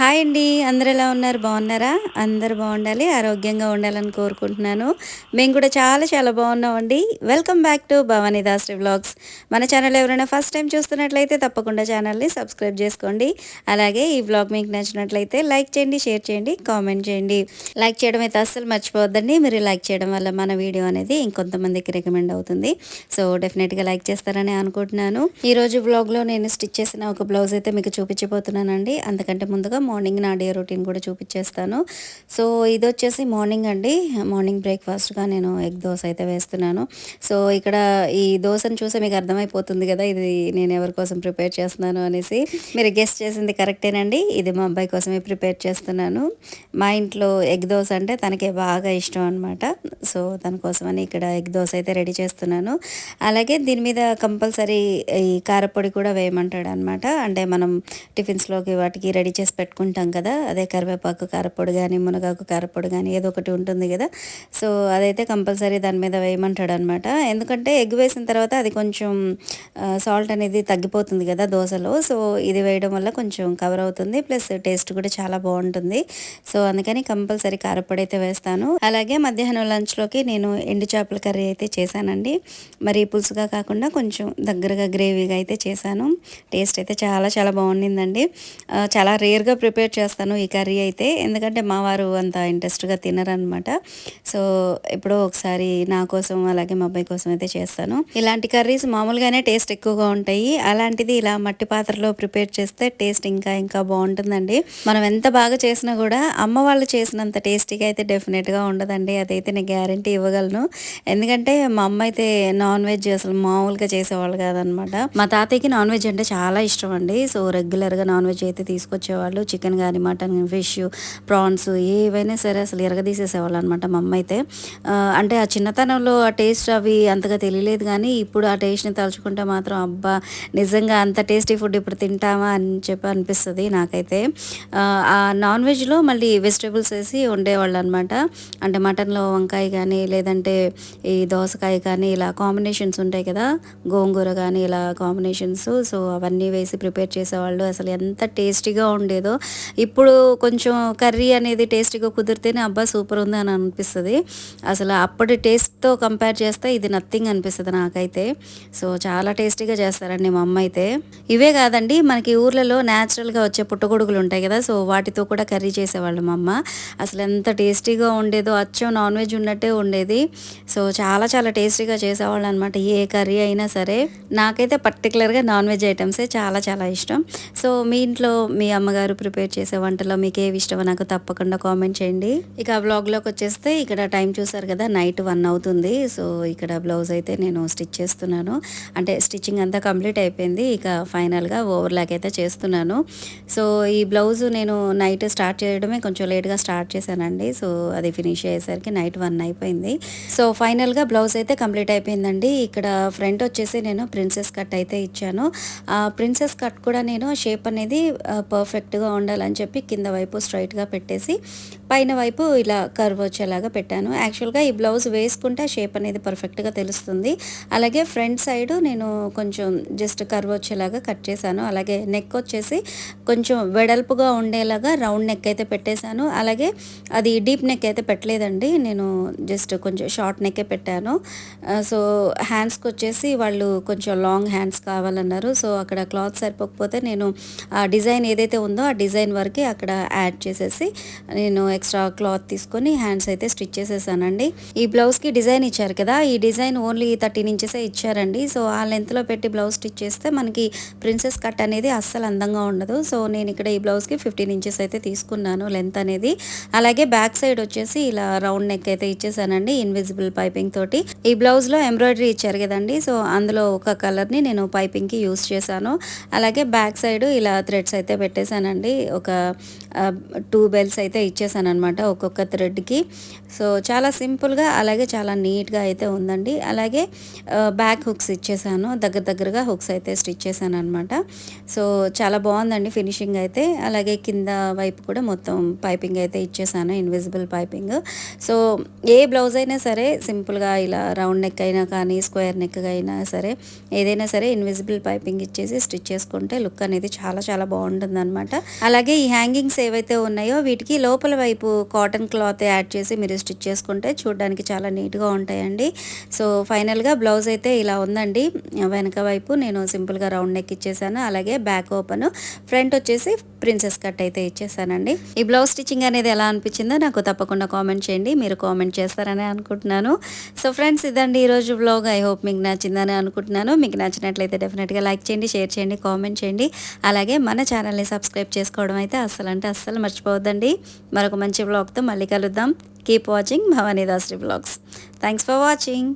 Hi అండి. అందరు ఎలా ఉన్నారు? బాగున్నారా? అందరు బాగుండాలి ఆరోగ్యంగా ఉండాలని కోరుకుంటున్నాను. మేము కూడా చాలా చాలా బాగున్నామండి. Welcome back to Bhavani Dasari vlogs మన ఛానల్ ఎవరైనా ఫస్ట్ టైం చూస్తున్నట్లయితే తప్పకుండా ఛానల్ని సబ్స్క్రైబ్ చేసుకోండి. అలాగే ఈ వ్లాగ్ మీకు నచ్చినట్లయితే లైక్ చేయండి షేర్ చేయండి కామెంట్ చేయండి. లైక్ చేయడం అయితే అస్సలు మర్చిపోవద్దండి. మీరు లైక్ చేయడం వల్ల మన వీడియో అనేది ఇంకొంతమందికి రికమెండ్ అవుతుంది. సో డెఫినెట్గా లైక్ చేస్తారని అనుకుంటున్నాను. ఈరోజు వ్లాగ్లో నేను స్టిచ్ చేసిన ఒక బ్లౌజ్ అయితే మీకు చూపించబోతున్నానండి. అంతకంటే ముందుగా మార్నింగ్ నా డే రొటీన్ కూడా చూపించేస్తాను. సో ఇది వచ్చేసి మార్నింగ్ అండి. మార్నింగ్ బ్రేక్ఫాస్ట్గా నేను ఎగ్ దోశ అయితే వేస్తున్నాను. సో ఇక్కడ ఈ దోశను చూస్తే మీకు అర్థమైపోతుంది కదా ఇది నేను ఎవరి కోసం ప్రిపేర్ చేస్తున్నాను అనేసి. మీరు గెస్ట్ చేసింది కరెక్టేనండి. ఇది మా అబ్బాయి కోసమే ప్రిపేర్ చేస్తున్నాను. మా ఇంట్లో ఎగ్ దోశ అంటే తనకే బాగా ఇష్టం అనమాట సో తన కోసమని ఇక్కడ ఎగ్ దోశ అయితే రెడీ చేస్తున్నాను. అలాగే దీని మీద కంపల్సరీ ఈ కారపొడి కూడా వేయమంటాడు అనమాట అంటే మనం టిఫిన్స్లోకి వాటికి రెడీ చేసి పెట్టుకుంటాం కదా అదే కరివేపాకు కారపొడి కానీ మునగాకు కారపొడి కానీ ఏదో ఒకటి ఉంటుంది కదా. సో అదైతే కంపల్సరీ దాని మీద వేయమంటాడు అనమాట ఎందుకంటే ఎగ్ వేసిన తర్వాత అది కొంచెం సాల్ట్ అనేది తగ్గిపోతుంది కదా దోశలో. సో ఇది వేయడం వల్ల కొంచెం కవర్ అవుతుంది ప్లస్ టేస్ట్ కూడా చాలా బాగుంటుంది. సో అందుకని కంపల్సరీ కారపొడి అయితే వేస్తాను. అలాగే మధ్యాహ్నం లంచ్లోకి నేను ఎండు చేపల కర్రీ అయితే చేశానండి. మరి పులుసుగా కాకుండా కొంచెం దగ్గరగా గ్రేవీగా అయితే చేశాను. టేస్ట్ అయితే చాలా చాలా బాగుండిందండి. చాలా రేర్గా ప్రిపేర్ చేస్తాను ఈ కర్రీ అయితే. ఎందుకంటే మా వారు అంత ఇంట్రెస్ట్గా తినరనమాట సో ఎప్పుడో ఒకసారి నా కోసం అలాగే మా అబ్బాయి కోసం అయితే చేస్తాను. ఇలాంటి కర్రీస్ మామూలుగానే టేస్ట్ ఎక్కువగా ఉంటాయి. అలాంటిది ఇలా మట్టి పాత్రలో ప్రిపేర్ చేస్తే టేస్ట్ ఇంకా ఇంకా బాగుంటుందండి. మనం ఎంత బాగా చేసినా కూడా అమ్మ వాళ్ళు చేసినంత టేస్టీగా అయితే డెఫినెట్గా ఉండదండి. అదైతే నేను గ్యారంటీ ఇవ్వగలను. ఎందుకంటే మా అమ్మ అయితే నాన్ వెజ్ అసలు మామూలుగా చేసేవాళ్ళు కాదనమాట మా తాతయ్యకి నాన్ వెజ్ అంటే చాలా ఇష్టం అండి. సో రెగ్యులర్గా నాన్ వెజ్ అయితే తీసుకొచ్చేవాళ్ళు. చికెన్ కానీ మటన్ ఫిష్ ప్రాన్స్ ఏవైనా సరే అసలు ఎరగదీసేసేవాళ్ళు అనమాట మా అమ్మ అయితే. అంటే ఆ చిన్నతనంలో ఆ టేస్ట్ అవి అంతగా తెలియలేదు కానీ ఇప్పుడు ఆ టేస్ట్ని తలుచుకుంటే మాత్రం అబ్బా నిజంగా అంత టేస్టీ ఫుడ్ ఇప్పుడు తింటామా అని చెప్పి అనిపిస్తుంది నాకైతే. ఆ నాన్ వెజ్లో మళ్ళీ వెజిటేబుల్స్ వేసి ఉండేవాళ్ళు అనమాట అంటే మటన్లో వంకాయ కానీ లేదంటే ఈ దోసకాయ కానీ ఇలా కాంబినేషన్స్ ఉంటాయి కదా గోంగూర కానీ ఇలా కాంబినేషన్స్ సో అవన్నీ వేసి ప్రిపేర్ చేసేవాళ్ళు. అసలు ఎంత టేస్టీగా ఉండేదో ఇప్పుడు కొంచెం కర్రీ అనేది టేస్టీగా కుదిరితేనే అబ్బా సూపర్ ఉంది అని అనిపిస్తుంది. అసలు అప్పటి టేస్ట్తో కంపేర్ చేస్తే ఇది నథింగ్ అనిపిస్తుంది నాకైతే. సో చాలా టేస్టీగా చేస్తారండి మా అమ్మ అయితే. ఇవే కాదండి మనకి ఊర్లలో న్యాచురల్గా వచ్చే పుట్టగొడుగులు ఉంటాయి కదా సో వాటితో కూడా కర్రీ చేసేవాళ్ళు మా అమ్మ. అసలు ఎంత టేస్టీగా ఉండేదో అచ్చం నాన్ వెజ్ ఉన్నట్టే ఉండేది. సో చాలా చాలా టేస్టీగా చేసేవాళ్ళు అనమాట ఏ కర్రీ అయినా సరే. నాకైతే పర్టికులర్గా నాన్ వెజ్ ఐటమ్సే చాలా చాలా ఇష్టం. సో మీ ఇంట్లో మీ అమ్మగారు ప్రిపేర్ ప్రిపేర్ చేసే వంటలో మీకు ఏవి ఇష్టమో నాకు తప్పకుండా కామెంట్ చేయండి. ఇక బ్లాగ్లోకి వచ్చేస్తే ఇక్కడ టైం చూసారు కదా నైట్ వన్ అవుతుంది. సో ఇక్కడ బ్లౌజ్ అయితే నేను స్టిచ్ చేస్తున్నాను. అంటే స్టిచ్చింగ్ అంతా కంప్లీట్ అయిపోయింది. ఇక ఫైనల్గా ఓవర్లాక్ అయితే చేస్తున్నాను. సో ఈ బ్లౌజ్ నేను నైట్ స్టార్ట్ చేయడమే కొంచెం లేట్గా స్టార్ట్ చేశానండి. సో అది ఫినిష్ అయ్యేసరికి నైట్ వన్ అయిపోయింది. సో ఫైనల్గా బ్లౌజ్ అయితే కంప్లీట్ అయిపోయిందండి. ఇక్కడ ఫ్రంట్ వచ్చేసి నేను ప్రిన్సెస్ కట్ అయితే ఇచ్చాను. ఆ ప్రిన్సెస్ కట్ కూడా నేను షేప్ అనేది పర్ఫెక్ట్గా ఉండాలని చెప్పి కింద వైపు స్ట్రైట్గా పెట్టేసి పైన వైపు ఇలా కర్వ్ వచ్చేలాగా పెట్టాను. యాక్చువల్గా ఈ బ్లౌజ్ వేసుకుంటే షేప్ అనేది పర్ఫెక్ట్గా తెలుస్తుంది. అలాగే ఫ్రంట్ సైడ్ నేను కొంచెం జస్ట్ కర్వ్ వచ్చేలాగా కట్ చేశాను. అలాగే నెక్ వచ్చేసి కొంచెం వెడల్పుగా ఉండేలాగా రౌండ్ నెక్ అయితే పెట్టేశాను. అలాగే అది డీప్ నెక్ అయితే పెట్టలేదండి. నేను జస్ట్ కొంచెం షార్ట్ నెక్కే పెట్టాను. సో హ్యాండ్స్కి వచ్చేసి వాళ్ళు కొంచెం లాంగ్ హ్యాండ్స్ కావాలన్నారు. సో అక్కడ క్లాత్ సరిపోకపోతే నేను ఆ డిజైన్ ఏదైతే ఉందో ఆ డిజైన్ డిజైన్ వరకే అక్కడ యాడ్ చేసేసి నేను ఎక్స్ట్రా క్లాత్ తీసుకొని హ్యాండ్స్ అయితే స్టిచ్ చేసేసానండి. ఈ బ్లౌజ్కి డిజైన్ ఇచ్చారు కదా ఈ డిజైన్ ఓన్లీ థర్టీన్ ఇంచెసే ఇచ్చారండి. సో ఆ లెంత్లో పెట్టి బ్లౌజ్ స్టిచ్ చేస్తే మనకి ప్రిన్సెస్ కట్ అనేది అస్సలు అందంగా ఉండదు. సో నేను ఇక్కడ ఈ బ్లౌజ్కి ఫిఫ్టీన్ ఇంచెస్ అయితే తీసుకున్నాను లెంత్ అనేది. అలాగే బ్యాక్ సైడ్ వచ్చేసి ఇలా రౌండ్ నెక్ అయితే ఇచ్చేసానండి ఇన్విజిబుల్ పైపింగ్ తోటి. ఈ బ్లౌజ్లో ఎంబ్రాయిడరీ ఇచ్చారు కదండి. సో అందులో ఒక కలర్ని నేను పైపింగ్కి యూస్ చేశాను. అలాగే బ్యాక్ సైడ్ ఇలా థ్రెడ్స్ అయితే పెట్టేశానండి. ఒక టూ బెల్స్ అయితే ఇచ్చేసాను అనమాట ఒక్కొక్క థ్రెడ్కి. సో చాలా సింపుల్గా అలాగే చాలా నీట్గా అయితే ఉందండి. అలాగే బ్యాక్ హుక్స్ ఇచ్చేసాను దగ్గర దగ్గరగా హుక్స్ అయితే స్టిచ్ చేశాను అనమాట సో చాలా బాగుందండి ఫినిషింగ్ అయితే. అలాగే కింద వైపు కూడా మొత్తం పైపింగ్ అయితే ఇచ్చేసాను ఇన్విజిబుల్ పైపింగ్. సో ఏ బ్లౌజ్ అయినా సరే సింపుల్గా ఇలా రౌండ్ నెక్ అయినా కానీ స్క్వేర్ నెక్ అయినా సరే ఏదైనా సరే ఇన్విజిబుల్ పైపింగ్ ఇచ్చేసి స్టిచ్ చేసుకుంటే లుక్ అనేది చాలా చాలా బాగుంటుంది అనమాట అలాగే ఈ హ్యాంగింగ్స్ ఏవైతే ఉన్నాయో వీటికి లోపల వైపు కాటన్ క్లాత్ యాడ్ చేసి మీరు స్టిచ్ చేసుకుంటే చూడడానికి చాలా నీట్గా ఉంటాయండి. సో ఫైనల్గా బ్లౌజ్ అయితే ఇలా ఉందండి. వెనక వైపు నేను సింపుల్గా రౌండ్ నెక్ ఇచ్చేసాను. అలాగే బ్యాక్ ఓపెన్ ఫ్రంట్ వచ్చేసి ప్రిన్సెస్ కట్ అయితే ఇచ్చేసానండి. ఈ బ్లౌజ్ స్టిచ్చింగ్ అనేది ఎలా అనిపించిందో నాకు తప్పకుండా కామెంట్ చేయండి. మీరు కామెంట్ చేస్తారని అనుకుంటున్నాను. సో ఫ్రెండ్స్ ఇదండి ఈరోజు బ్లాగ్ ఐ హోప్ మీకు నచ్చిందని అనుకుంటున్నాను. మీకు నచ్చినట్లయితే డెఫినెట్గా లైక్ చేయండి షేర్ చేయండి కామెంట్ చేయండి. అలాగే మన ఛానల్ని సబ్స్క్రైబ్ చేసుకోవడం అయితే అస్సలు అంటే అస్సలు మర్చిపోవద్దండి. మరొక మంచి బ్లాగ్తో మళ్ళీ కలుద్దాం. Keep watching Bhavani Dashri blogs thanks for watching